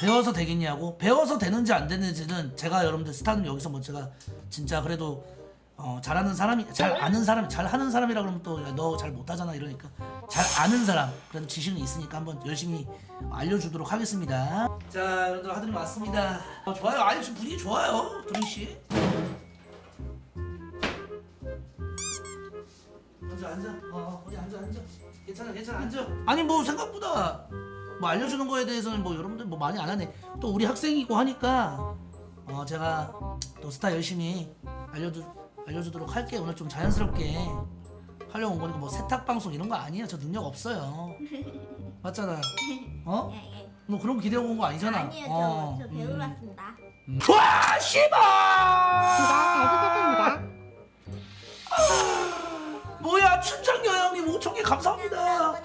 배워서 되겠냐고 배워서 되는지 안 되는지는 제가 여러분들 스타는 여기서 뭐 제가 진짜 그래도 어, 잘하는 사람이 잘 아는 사람이 잘 하는 사람이라 그러면 또 너 잘 못하잖아 이러니까 잘 아는 사람 그래도 지식은 있으니까 한번 열심히 알려주도록 하겠습니다. 자 여러분들 하드님 왔습니다. 어, 좋아요. 아니 지금 분위기 좋아요 두리 씨. 앉아 앉아 어 어디 앉아 앉아 괜찮아 괜찮아 앉아 아니 뭐 생각보다 뭐 알려주는 거에 대해서는 뭐 여러분들 뭐 많이 안 하네 또 우리 학생이고 하니까 어 제가 또 스타 열심히 알려주 알려주도록 할게 오늘 좀 자연스럽게 하려고 온 거니까 뭐 세탁 방송 이런 거 아니에요 저 능력 없어요 맞잖아 어? 예, 예. 뭐 그런 거 기대하고 온 거 아니잖아 아니에요, 저, 어, 저 배우러 음. 왔습니다. 와 씨발 제가 잘 부탁드립니다. 뭐야 춘장녀 형님 5천 개 감사합니다 아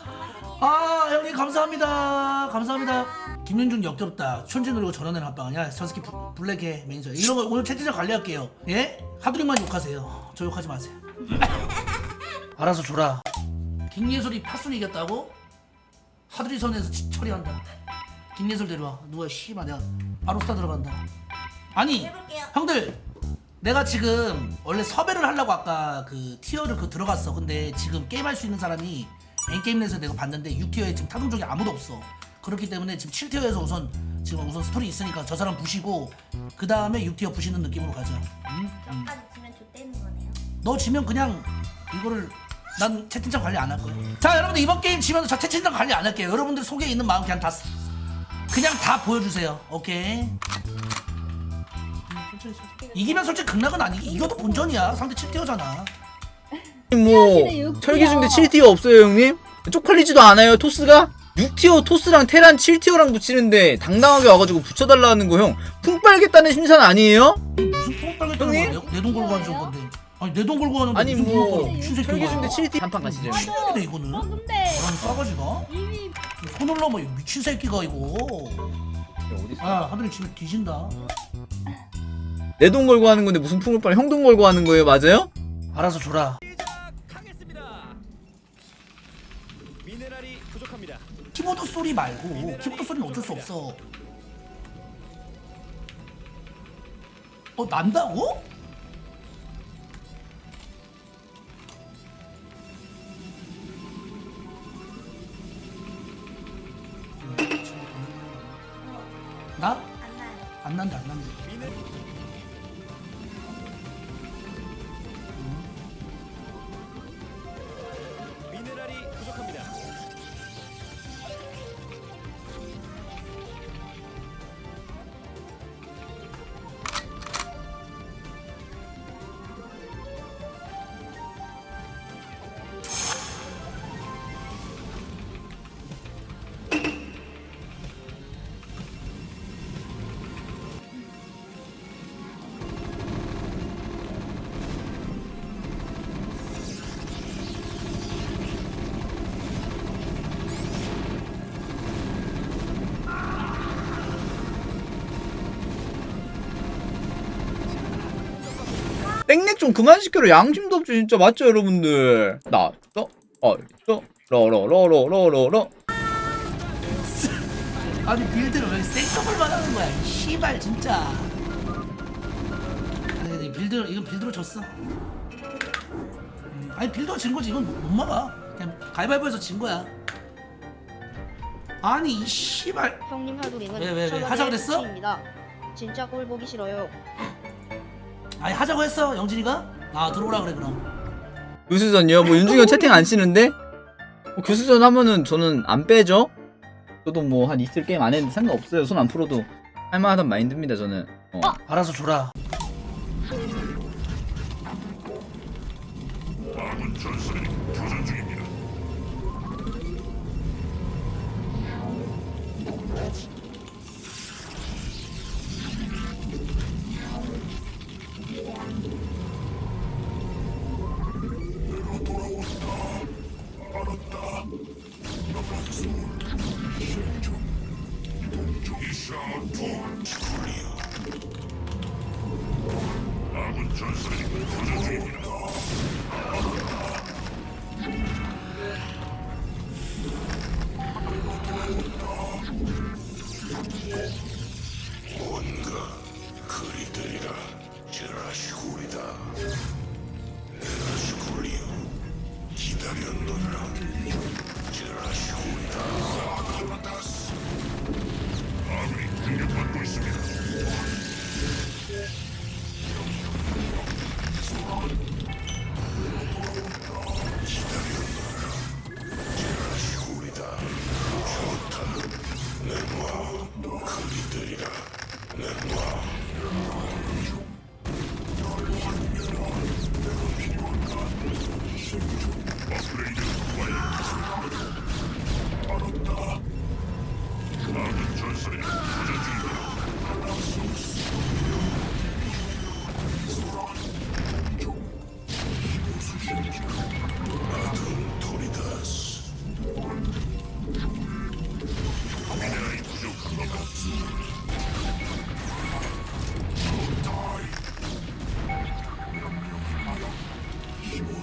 감사합니다. 감사합니다. 김윤중 역겹다. 합방이야? 저 새끼 부- 블랙해 매니저. 이런 거 오늘 채팅창 관리할게요. 예? 하두링만 욕하세요. 저 욕하지 마세요. 알아서 줘라. 김예솔이 파순이 이겼다고? 하두리 선에서 치- 처리한다. 김예솔 데려와. 누가 씨발 내가 바로 스타 들어간다. 아니 해볼게요. 형들 내가 지금 원래 섭외를 하려고 아까 그 티어를 그 들어갔어. 근데 지금 게임할 수 있는 사람이 엔게임 내에서 내가 봤는데 6티어에 지금 타동족이 아무도 없어 그렇기 때문에 지금 7티어에서 우선 지금 우선 스토리 있으니까 저 사람 부시고 그 다음에 6티어 부시는 느낌으로 가자 응? 응. 몇까지 치면 좋대는 거네요. 너 지면 그냥 이거를 난 채팅창 관리 안 할 거야. 자 여러분들 이번 게임 지면 저 채팅창 관리 안 할게요. 여러분들 속에 있는 마음 그냥 다 쓰- 그냥 다 보여주세요. 오케이. 이기면 솔직히 극락은 아니기 이겨도 본전이야. 상대 7티어잖아. 뭐 철기 중대 7티어 없어요 형님? 쪽팔리지도 않아요 토스가? 6티어 토스랑 테란 7티어랑 붙이는데 당당하게 와가지고 붙여달라는 거 형 풍빨겠다는 심산 아니에요? 무슨 똥 빨겠다는 형님? 거야? 내돈 걸고 하는 건데. 아니 내 돈 걸고 하는데 아니 무슨 뭐 똥을 미친 새끼가. 철기 중대 7티 한판 가시죠 형님. 미친년이네 이거는. 어 근데 나는 싸가지가. 이미 손을 넘어 이 미친 새끼가 이거. 아 하늘이 집에 뒤진다. 내 돈 걸고 하는 건데 무슨 풍물빨 형 돈 걸고 하는 거예요 맞아요? 알아서 줘라. 시작하겠습니다. 미네랄이 부족합니다. 키보드 소리 말고 키보드 소리는 어쩔 수 없어. 어 난다고? 나? 안 나요. 안 난다 안 난다. 땡렉 좀 그만 시켜라 양심도 없죠 진짜 맞죠 여러분들 나어 어있어 러러러러러러러 아니 빌드를 왜 생더블만 하는 거야? 이 씨발 진짜. 아니 빌드 이건 빌드로 졌어. 음, 아니 빌드가 진 거지 이건 못, 못 막아. 그냥 가위바위보에서 진 거야. 아니 이 씨발. 형님 하도링은 왜, 왜, 왜? 천원의 하자 그랬어? 진짜 꼴 보기 싫어요. 아니 하자고 했어 영진이가? 아 들어오라 그래 그럼 교수전이요? 뭐 윤중이 채팅 안 치는데? 뭐 교수전 하면은 저는 안 빼죠? 저도 뭐 한 이틀 게임 안 했는데 상관없어요. 손 안 풀어도 할만하단 마인드입니다, 저는. 어. 어 알아서 줘라 남은 전설이 아군 전사님 도전 중입니다.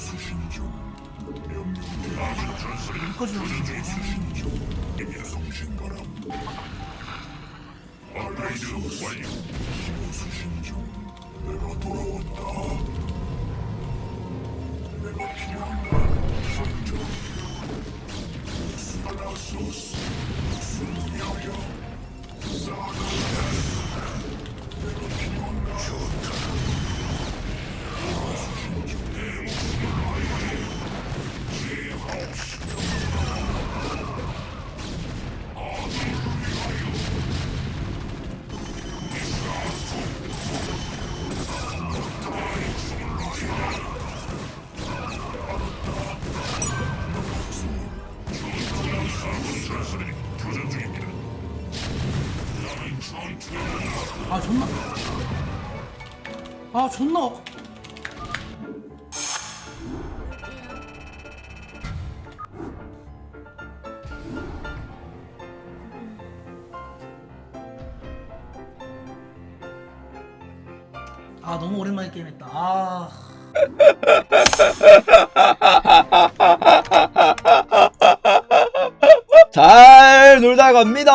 수신 중. 명령대 아군 전설이 꺼지는 중 수신 중. 예송신 바람. 업그레이드 완료. 신호 수신 중. 내가 돌아왔다. 아 존나 아 너무 오랜만에 게임했다 아 잘 놀다 갑니다.